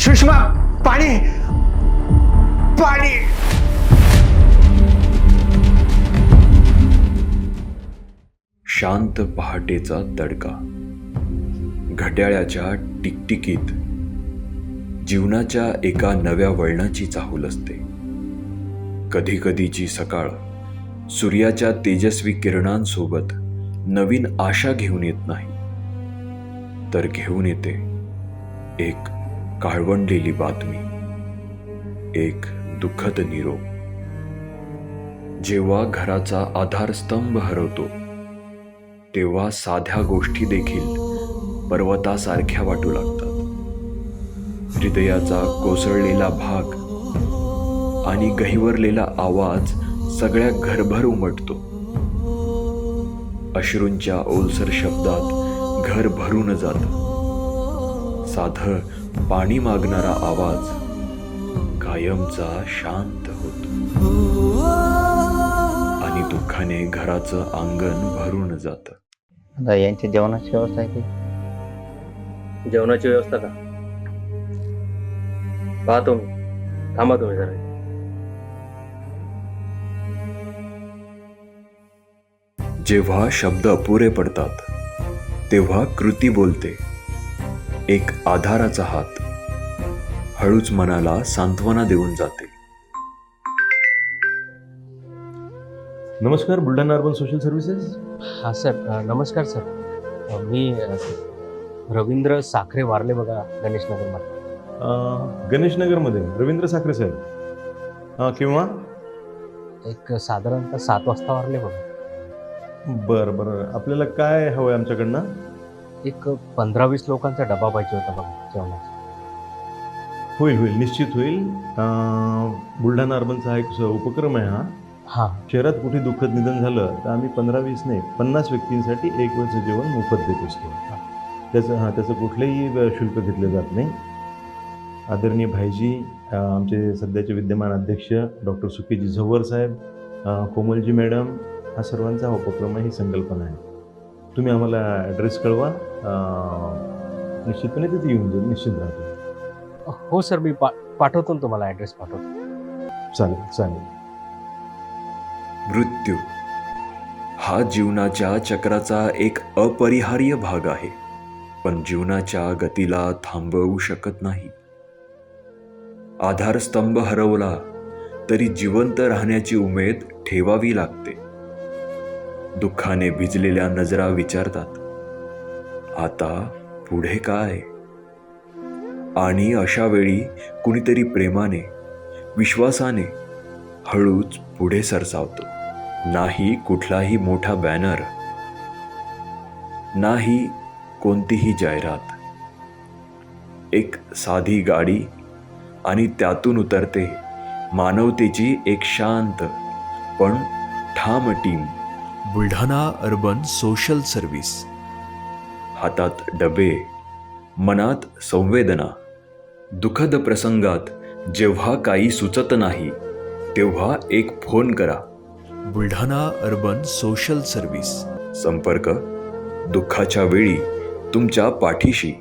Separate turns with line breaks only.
सुषमा पाणी. पाणी. शांत पहाटेचा तडका. घड्याळ्याच्या टिकटिकीत. जीवनाच्या एका नव्या वळणाची चाहूल असते. कधी कधीची सकाळ सूर्याच्या तेजस्वी किरणांसोबत नवीन आशा घेऊन येत नाही. तर घेऊन येते एक काळवंडलेली बातमी. एक दुःखद निरोप. जेव्हा घराचा आधारस्तंभ हरवतो तेव्हा साध्या गोष्टी देखील पर्वतासारख्या वाटू लागतात. हृदयाचा कोसळलेला भाग आणि गहिवरलेला आवाज सगळ्या घरभर उमटतो. अश्रूंच्या ओलसर शब्दात घर भरून जात. साधं पाणी मागणारा आवाज कायमचा शांत होतो. आणि दुःखाने घराचं अंगण भरून जातं.
आता यांची जेवणाची व्यवस्था आहे की?
जेवणाची व्यवस्था का? पाहतो मी थांबा तुम्ही जरा.
जेव्हा शब्द अपुरे पडतात तेव्हा कृती बोलते. एक आधाराचा हात. हळूच मनाला सांत्वना देऊन जाते.
नमस्कार बुलढाणा अर्बन सोशल सर्व्हिसेस.
हा सर अ, नमस्कार सर. अ, मी अ, रवींद्र साखरे वारले बघा गणेश नगरमध्ये.
गणेश नगरमध्ये. रवींद्र साखरे साहेब. अं, किंवा
एक साधारणतः सात वाजता वारले बघा.
बरं बरं. आपल्याला काय हवं आहे आमच्याकडनं?
एक पंधरा वीस लोकांचा डबा पाहिजे होता बघा जेवणाचा.
होईल होईल निश्चित होईल. अं, बुलढाणा अर्बनचा हा एक स- उपक्रम आहे हा.
हां.
शहरात कुठे दुःखद निधन झालं तर आम्ही पंधरा वीस नाही पन्नास व्यक्तींसाठी एक वेळचं जेवण मोफत देत असतो. त्याचं हां त्याचं कुठलंही अ, शुल्क घेतलं जात नाही. आदरणीय भाईजी अ, आमचे सध्याचे विद्यमान अध्यक्ष डॉक्टर सुकेजी झव्वर साहेब अ, कोमलजी मॅडम हा सर्वांचा हा उपक्रम आहे ही संकल्पना आहे. तुम्ही आम्हाला ॲड्रेस कळवा. अ, निश्चितपणे तिथे येऊन जाईल निश्चित राहतो
हो सर मी पा पाठवतो ना तुम्हाला ॲड्रेस पाठवतो.
चालेल चालेल.
मृत्यू. हा जीवनाच्या चक्राचा एक अपरिहार्य भाग आहे पण जीवनाच्या गतीला थांबवू शकत नाही. आधारस्तंभ हरवला तरी जिवंत राहण्याची उमेद ठेवावी लागते. दुःखाने भिजलेल्या नजरा विचारतात आता पुढे काय? आणि अशा वेळी कुणीतरी प्रेमाने विश्वासाने हळूच पुढे सरसावतो. नाही कुठलाही मोठा बॅनर नाही कोणतीही जाहिरात. एक साधी गाडी आणि त्यातून उतरते मानवतेची एक शांत पण ठाम team. Buldhana urban social service. हातात डबे मनात संवेदना. दुःखद प्रसंगात जेव्हा काही सुचत नाही तेव्हा एक फोन करा. Buldhana urban social service. संपर्क दुःखाच्या वेळी तुमच्या पाठीशी.